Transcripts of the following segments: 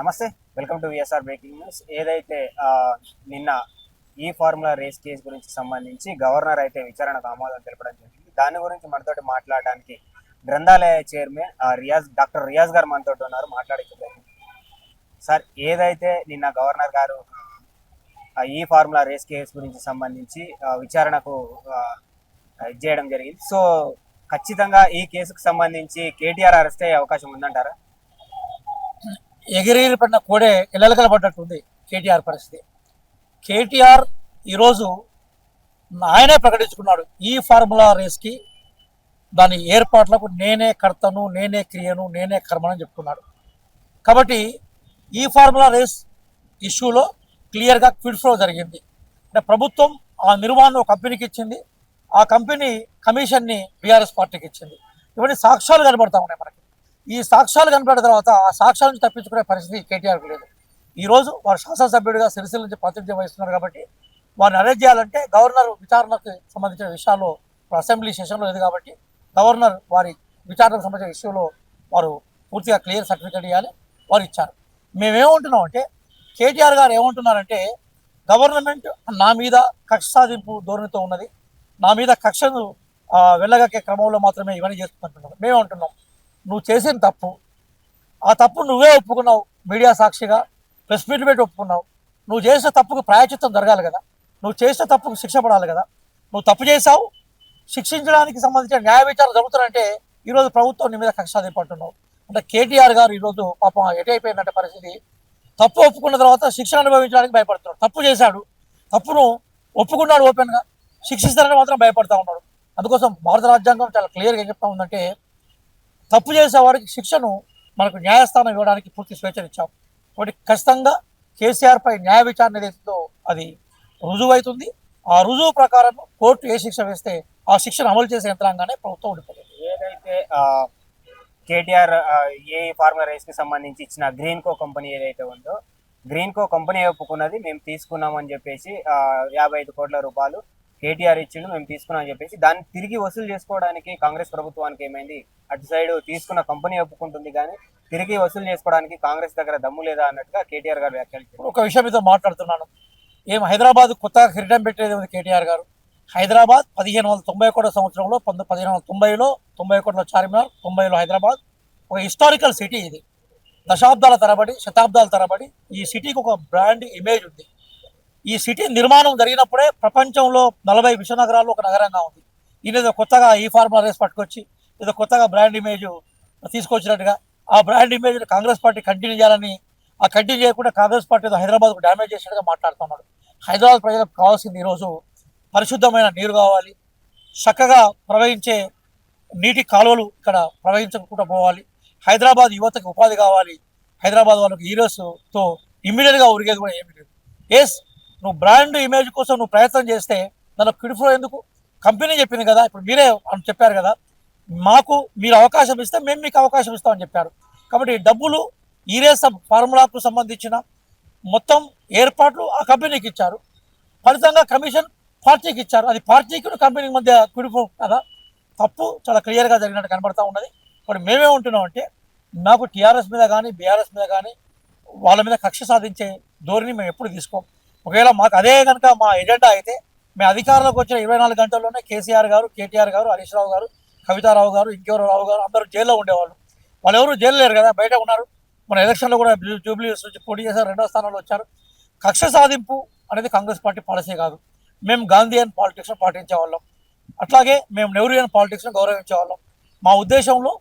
నమస్తే welcome to VSR breaking news ఏదైతే నిన్న ఈ ఫార్ములా రేస్ కేసు గురించి సంబంధించి గవర్నర్ అయితే విచారణకు ఆమోదం తెలపడం జరిగింది. దాని గురించి మనతోటి మాట్లాడడానికి గ్రంథాలయ చైర్మన్ ఆ, రియాజ్ డాక్టర్ రియాజ్ గారు మనతో ఉన్నారు మాట్లాడే సార్ ఏదైతే నిన్న గవర్నర్ గారు ఈ ఫార్ములా రేస్ కేసు గురించి సంబంధించి విచారణకు ఇది చేయడం జరిగింది. సో ఖచ్చితంగా ఈ కేసుకు సంబంధించి కేటీఆర్ అరెస్ట్ అయ్యే అవకాశం ఉందంటారా? ఎగిరి పడిన కోడే ఇళ్ళకల పడ్డట్టుంది కేటీఆర్ పరిస్థితి. కేటీఆర్ ఈరోజు ఆయనే ప్రకటించుకున్నాడు. ఈ ఫార్ములా రేస్కి దాని ఏర్పాట్లకు నేనే కర్తను నేనే క్రియను నేనే కర్మని చెప్తున్నాడు కాబట్టి ఈ ఫార్ములా రేస్ ఇష్యూలో క్లియర్గా క్విడ్ ఫ్లో జరిగింది. అంటే ప్రభుత్వం ఆ నిర్వహణ కంపెనీకి ఇచ్చింది. ఆ కంపెనీ కమిషన్ని బీఆర్ఎస్ పార్టీకి ఇచ్చింది. ఇవన్నీ సాక్ష్యాలు కనబడతా ఉన్నాయి మనకి. ఈ సాక్ష్యాలు కనపడిన తర్వాత ఆ సాక్ష్యాల నుంచి తప్పించుకునే పరిస్థితి కేటీఆర్కు లేదు. ఈరోజు వారు శాసనసభ్యుడిగా సిరిసిల్ల నుంచి ప్రాతినిధ్యం వహిస్తున్నారు కాబట్టి వారిని అరెస్ట్ చేయాలంటే గవర్నర్ విచారణకు సంబంధించిన విషయాల్లో అసెంబ్లీ సెషన్లో లేదు కాబట్టి గవర్నర్ వారి విచారణకు సంబంధించిన విషయంలో వారు పూర్తిగా క్లియర్ సర్టిఫికేట్ ఇవ్వాలి వారు ఇచ్చారు. మేమేమంటున్నాం అంటే కేటీఆర్ గారు ఏమంటున్నారంటే గవర్నమెంట్ నా మీద కక్ష సాధింపు ధోరణితో ఉన్నది నా మీద కక్షను వెళ్ళగక్కే క్రమంలో మాత్రమే ఇవన్నీ చేస్తున్నట్టున్నాం మేము అంటున్నాం నువ్వు చేసిన తప్పు. ఆ తప్పు నువ్వే ఒప్పుకున్నావు మీడియా సాక్షిగా. ప్రెస్ మీట్ పెట్టి ఒప్పుకున్నావు. నువ్వు చేసిన తప్పుకు ప్రాయచిత్తం జరగాలి కదా. నువ్వు చేసిన తప్పుకు శిక్ష పడాలి కదా. నువ్వు తప్పు చేశావు. శిక్షించడానికి సంబంధించిన న్యాయ విచారణ జరుగుతుందంటే ఈరోజు ప్రభుత్వం నీ మీద కక్ష సాధింపంటున్నావు అంటే కేటీఆర్ గారు ఈరోజు పాపం ఎటైపోయిందంటే పరిస్థితి. తప్పు ఒప్పుకున్న తర్వాత శిక్షణ అనుభవించడానికి భయపడుతున్నాడు. తప్పు చేశాడు. తప్పును ఒప్పుకున్నాడు ఓపెన్గా. శిక్షిస్తారని మాత్రం భయపడతా ఉన్నాడు. అందుకోసం భారత రాజ్యాంగం చాలా క్లియర్గా చెప్తా ఉందంటే తప్పు చేసే వారికి శిక్షను మనకు న్యాయస్థానం ఇవ్వడానికి పూర్తి స్వేచ్ఛనిచ్చాం కాబట్టి ఖచ్చితంగా కేసీఆర్పై న్యాయ విచారణ ఏదైతుందో అది రుజువు అవుతుంది ఆ రుజువు ప్రకారం కోర్టు ఏ శిక్ష వేస్తే ఆ శిక్షను అమలు చేసే యంత్రాంగానే ప్రభుత్వం ఉండిపోతుంది. ఏదైతే కేటీఆర్ ఏ ఫార్మర్ రైస్కి సంబంధించి ఇచ్చిన గ్రీన్ కో కంపెనీ ఏదైతే ఉందో గ్రీన్ కో కంపెనీ ఒప్పుకున్నది మేము తీసుకున్నామని చెప్పేసి యాభై ఐదు కోట్ల రూపాయలు కేటీఆర్ ఇచ్చిండు మేము తీసుకున్నాం అని చెప్పేసి దాన్ని తిరిగి వసూలు చేసుకోవడానికి కాంగ్రెస్ ప్రభుత్వానికి ఏమైంది? అటు సైడ్ తీసుకున్న కంపెనీ ఒప్పుకుంటుంది కానీ తిరిగి వసూలు చేసుకోవడానికి కాంగ్రెస్ దగ్గర దమ్ము లేదా అన్నట్టుగా కేటీఆర్ గారు వ్యాఖ్యానించారు ఒక విషయం మీద మాట్లాడుతున్నాను. ఏం హైదరాబాద్ కొత్తగా కిరీటం పెట్టేది ఉంది కేటీఆర్ గారు? హైదరాబాద్ పదిహేను వందల తొంభై ఒకటో సంవత్సరంలో పంతొమ్మిది పదిహేను వందల తొంభైలో తొంభై ఒకటిలో చార్మినార్ తొంభైలో హైదరాబాద్ ఒక హిస్టారికల్ సిటీ ఇది. దశాబ్దాల తరబడి శతాబ్దాల తరబడి ఈ సిటీకి ఒక బ్రాండ్ ఇమేజ్ ఉంది. ఈ సిటీ నిర్మాణం జరిగినప్పుడే ప్రపంచంలో నలభై విశ్వనగరాల్లో ఒక నగరంగా ఉంది. ఈయన ఏదో కొత్తగా ఈ ఫార్ములా రేస్ పట్టుకొచ్చి ఏదో కొత్తగా బ్రాండ్ ఇమేజ్ తీసుకొచ్చినట్టుగా ఆ brand image Congress party continue చేయాలని ఆ కంటిన్యూ చేయకుండా కాంగ్రెస్ పార్టీ హైదరాబాద్కు డ్యామేజ్ చేసినట్టుగా మాట్లాడుతున్నాడు. హైదరాబాద్ ప్రజలకు కావాల్సింది ఈరోజు పరిశుద్ధమైన నీరు కావాలి. చక్కగా ప్రవహించే నీటి కాలువలు ఇక్కడ ప్రవహించకుండా పోవాలి. హైదరాబాద్ యువతకు ఉపాధి కావాలి. హైదరాబాద్ వాళ్ళకి హీరోస్తో ఇమ్మీడియట్గా ఉరిగేది కూడా ఏమి లేదు. ఎస్ నువ్వు బ్రాండ్ ఇమేజ్ కోసం నువ్వు ప్రయత్నం చేస్తే దానిలో కిడిఫ్లో ఎందుకు? కంపెనీ చెప్పింది కదా ఇప్పుడు మీరే అని చెప్పారు కదా. మాకు మీరు అవకాశం ఇస్తే మేము మీకు అవకాశం ఇస్తామని చెప్పారు. కాబట్టి డబ్బులు ఈరేస్ ఫార్ములాకు సంబంధించిన మొత్తం ఏర్పాట్లు ఆ కంపెనీకి ఇచ్చారు. ఫలితంగా కమిషన్ పార్టీకి ఇచ్చారు. అది పార్టీకి కంపెనీకి మధ్య కుడిపో కదా. తప్పు చాలా క్లియర్గా జరిగినట్టు కనబడతా ఉన్నది. ఇప్పుడు మేమే ఉంటున్నాం అంటే నాకు టీఆర్ఎస్ మీద కానీ బీఆర్ఎస్ మీద కానీ వాళ్ళ మీద కక్ష సాధించే ధోరణి మేము ఎప్పుడు తీసుకోం. ఒకవేళ మాకు అదే కనుక మా ఎజెండా అయితే మేము అధికారంలోకి వచ్చిన ఇరవై నాలుగు గంటల్లోనే కేసీఆర్ గారు కేటీఆర్ గారు హరీష్ రావు గారు కవితారావు గారు ఇంకెవరు రావు గారు అందరూ జైల్లో ఉండేవాళ్ళు. వాళ్ళు ఎవరు జైలు లేరు కదా బయట ఉన్నారు. మన ఎలక్షన్లో కూడా జూ- జూబ్లీస్ నుంచి పోటీ చేశారు రెండో స్థానంలో వచ్చారు. కక్ష సాధింపు అనేది కాంగ్రెస్ పార్టీ పాలసీ కాదు. మేము గాంధీయన్ పాలిటిక్స్ను పాటించేవాళ్ళం. అట్లాగే మేము నెహ్రూయన్ పాలిటిక్స్ను గౌరవించే వాళ్ళం మా ఉద్దేశంలో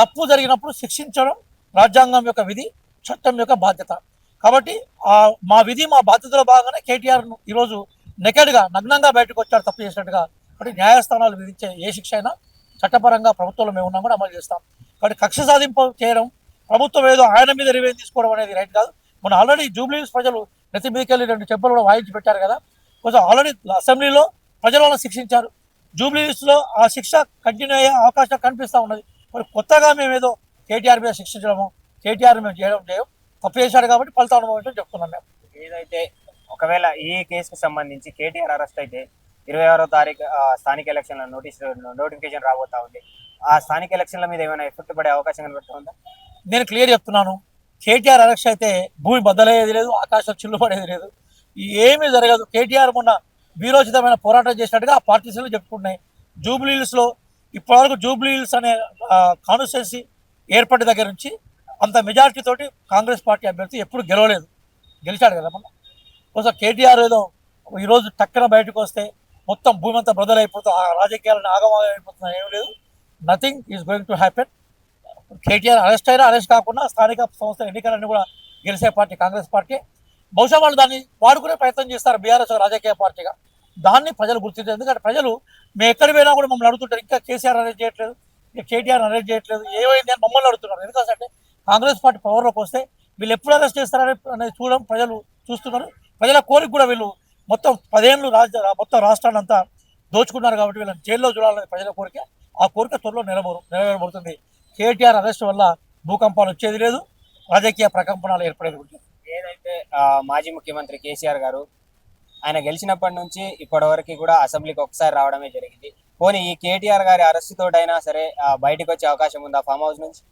తప్పు జరిగినప్పుడు శిక్షించడం రాజ్యాంగం యొక్క విధి చట్టం యొక్క బాధ్యత. కాబట్టి మా విధి మా బాధ్యతలో భాగంగానే కేటీఆర్ను ఈరోజు నెకెడ్గా నగ్నంగా బయటకు వచ్చారు తప్పు చేసినట్టుగా కాబట్టి న్యాయస్థానాలు విధించే ఏ శిక్ష అయినా చట్టపరంగా ప్రభుత్వంలో మేము ఉన్నాం కూడా అమలు చేస్తాం. కాబట్టి కక్ష సాధింపు చేయడం ప్రభుత్వం ఏదో ఆయన మీద రివెంజ్ తీసుకోవడం అనేది రైట్ కాదు. మన ఆల్రెడీ జూబ్లీస్ ప్రజలు నెత్తి మీదకి వెళ్ళి రెండు చెప్పులు కూడా వాయించి పెట్టారు కదా. కొంచెం ఆల్రెడీ అసెంబ్లీలో ప్రజలు వాళ్ళని శిక్షించారు. జూబ్లీస్లో ఆ శిక్ష కంటిన్యూ అయ్యే అవకాశం కనిపిస్తూ ఉన్నది. మరి కొత్తగా మేము ఏదో కేటీఆర్ మీద శిక్షించడము కేటీఆర్ మేము చేయడం చేయం తప్పు చేశాడు కాబట్టి ఫలితం అనుభవించడం చెప్తున్నాం మేము. ఏదైతే ఒకవేళ ఈ కేసుకు సంబంధించి కేటీఆర్ అరెస్ట్ అయితే ఇరవై ఆరో తారీఖు స్థానిక ఎలక్షన్ల నోటీస్ నోటిఫికేషన్ రాబోతా ఉంది. ఆ స్థానిక ఎలక్షన్ల మీద ఏమైనా ఎఫెక్ట్ పడే అవకాశం కనబడుతుందా నేను క్లియర్ చెప్తున్నాను. కేటీఆర్ అరెస్ట్ అయితే భూమి బద్దలయ్యేది లేదు ఆకాశం చిల్లు పడేది లేదు. ఏమీ జరగదు. కేటీఆర్ మొన్న వీరోచితమైన పోరాటం చేసినట్టుగా ఆ పార్టీస్లో చెప్పుకుంటున్నాయి. జూబ్లీ హిల్స్లో ఇప్పటివరకు జూబ్లీ హిల్స్ అనే కాన్స్టిట్యున్సీ ఏర్పడిన దగ్గర నుంచి అంత మెజారిటీ తోటి కాంగ్రెస్ పార్టీ అభ్యర్థి ఎప్పుడు గెలవలేదు. గెలిచాడు కదా మొన్న. కోసం కేటీఆర్ ఏదో ఈరోజు టక్కన బయటకు వస్తే మొత్తం భూమి అంతా బదులైపోతుంది ఆ రాజకీయాలను ఆగమాగం అయిపోతున్నా ఏం లేదు. Nothing is going to happen KTR arrest అయినా అరెస్ట్ కాకుండా స్థానిక సంస్థల ఎన్నికలన్నీ కూడా గెలిచే పార్టీ కాంగ్రెస్ పార్టీ. బహుశా వాళ్ళు దాన్ని వాడుకునే ప్రయత్నం చేస్తారు బీఆర్ఎస్ రాజకీయ పార్టీగా. దాన్ని ప్రజలు గుర్తించారు ఎందుకంటే ప్రజలు మేము ఎక్కడ పోయినా కూడా మమ్మల్ని అడుగుతుంటారు ఇంకా కేసీఆర్ అరెస్ట్ చేయట్లేదు ఇంకా కేటీఆర్ అరెస్ట్ చేయట్లేదు ఏమైంది అని మమ్మల్ని అడుగుతున్నారు. ఎందుకంటే కాంగ్రెస్ పార్టీ పవర్లోకి వస్తే వీళ్ళు ఎప్పుడు అరెస్ట్ చేస్తారని అనేది చూడడం ప్రజలు చూస్తున్నారు. ప్రజల కోరిక కూడా వీళ్ళు మొత్తం పదేళ్ళు రాజ్య మొత్తం రాష్ట్రాన్ని అంతా దోచుకున్నారు కాబట్టి వీళ్ళని జైల్లో చూడాలనేది ప్రజల కోరిక. ఆ కోరిక త్వరలో నెరవేరు నెరవేరబడుతుంది కేటీఆర్ అరెస్ట్ వల్ల భూకంపాలు వచ్చేది లేదు. రాజకీయ ప్రకంపనాలు ఏర్పడేది కూడా ఏదైతే మాజీ ముఖ్యమంత్రి కేసీఆర్ గారు ఆయన గెలిచినప్పటి నుంచి ఇప్పటి వరకు కూడా అసెంబ్లీకి ఒకసారి రావడమే జరిగింది. పోనీ ఈ కేటీఆర్ గారి అరెస్ట్ తోటైనా సరే బయటకు బయటికి వచ్చే అవకాశం ఉందా? ఫామ్ హౌస్ నుంచి?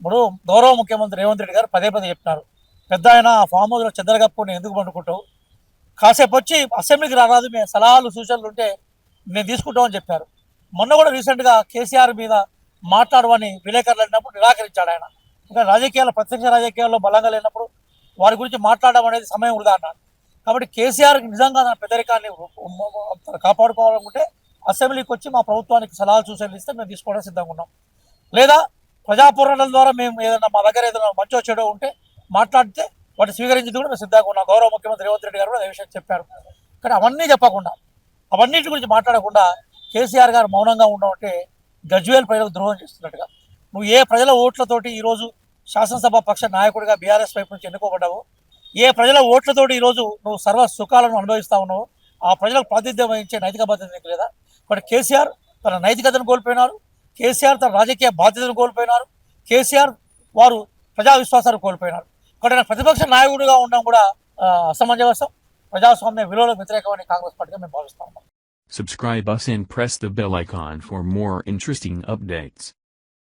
ఇప్పుడు గౌరవ ముఖ్యమంత్రి రేవంత్ రెడ్డి గారు పదే పదే చెప్తున్నారు పెద్ద ఆయన ఫామ్ హౌస్లో చెద్దరగప్పుని ఎందుకు పండుకుంటావు? కాసేపు వచ్చి అసెంబ్లీకి రారాదు మేము సలహాలు సూచనలు ఉంటే మేము తీసుకుంటామని చెప్పారు. మొన్న కూడా రీసెంట్గా కేసీఆర్ మీద మాట్లాడమని విలేకరులు అడిగినప్పుడు నిరాకరించాడు ఆయన. ఇంకా రాజకీయాల్లో ప్రత్యక్ష రాజకీయాల్లో బలంగా లేనప్పుడు వారి గురించి మాట్లాడడం అనేది సమయం వృధా అన్నాడు కాబట్టి కేసీఆర్ నిజంగా తన పెద్దరికాన్ని కాపాడుకోవాలనుకుంటే అసెంబ్లీకి వచ్చి మా ప్రభుత్వానికి సలహాలు సూచనలు ఇస్తే మేము తీసుకోవడానికి సిద్ధంగా ఉన్నాం. లేదా ప్రజా ద్వారా మేము ఏదైనా మా దగ్గర ఏదైనా మంచో చెడో ఉంటే మాట్లాడితే వాటిని స్వీకరించింది కూడా మేము సిద్ధంగా ఉన్నాం. గౌరవ ముఖ్యమంత్రి రేవంత్ రెడ్డి గారు కూడా అదే విషయం చెప్పారు. కానీ అవన్నీ చెప్పకుండా అవన్నిటి గురించి మాట్లాడకుండా కేసీఆర్ గారు మౌనంగా ఉండమంటే గజ్వేల్ ప్రజలకు ద్రోహం చేస్తున్నట్టుగా. నువ్వు ఏ ప్రజల ఓట్లతోటి ఈరోజు శాసనసభ పక్ష నాయకుడిగా బీఆర్ఎస్ వైపు నుంచి ఎన్నుకోబడ్డావు ఏ ప్రజల ఓట్లతోటి ఈరోజు నువ్వు సర్వ సుఖాలను అనుభవిస్తా ఉన్నావు ఆ ప్రజలకు ప్రాతినిధ్యం వహించే నైతిక బాధ్యత నీకు లేదా? బట్ కేసీఆర్ తన నైతికతను కోల్పోయినారు. కేసీఆర్ తన రాజకీయ బాధ్యతను కోల్పోయినారు. కేసీఆర్ వారు ప్రజా విశ్వాసాన్ని కోల్పోయినారు. కాబట్టి ప్రతిపక్ష నాయకుడిగా ఉండడం కూడా ఆ, అసమంజసం. ప్రజాస్వామ్య విలువలకు వ్యతిరేకమని కాంగ్రెస్ పార్టీగా మేము భావిస్తా ఉన్నాం. Subscribe us and press the bell icon for more interesting updates.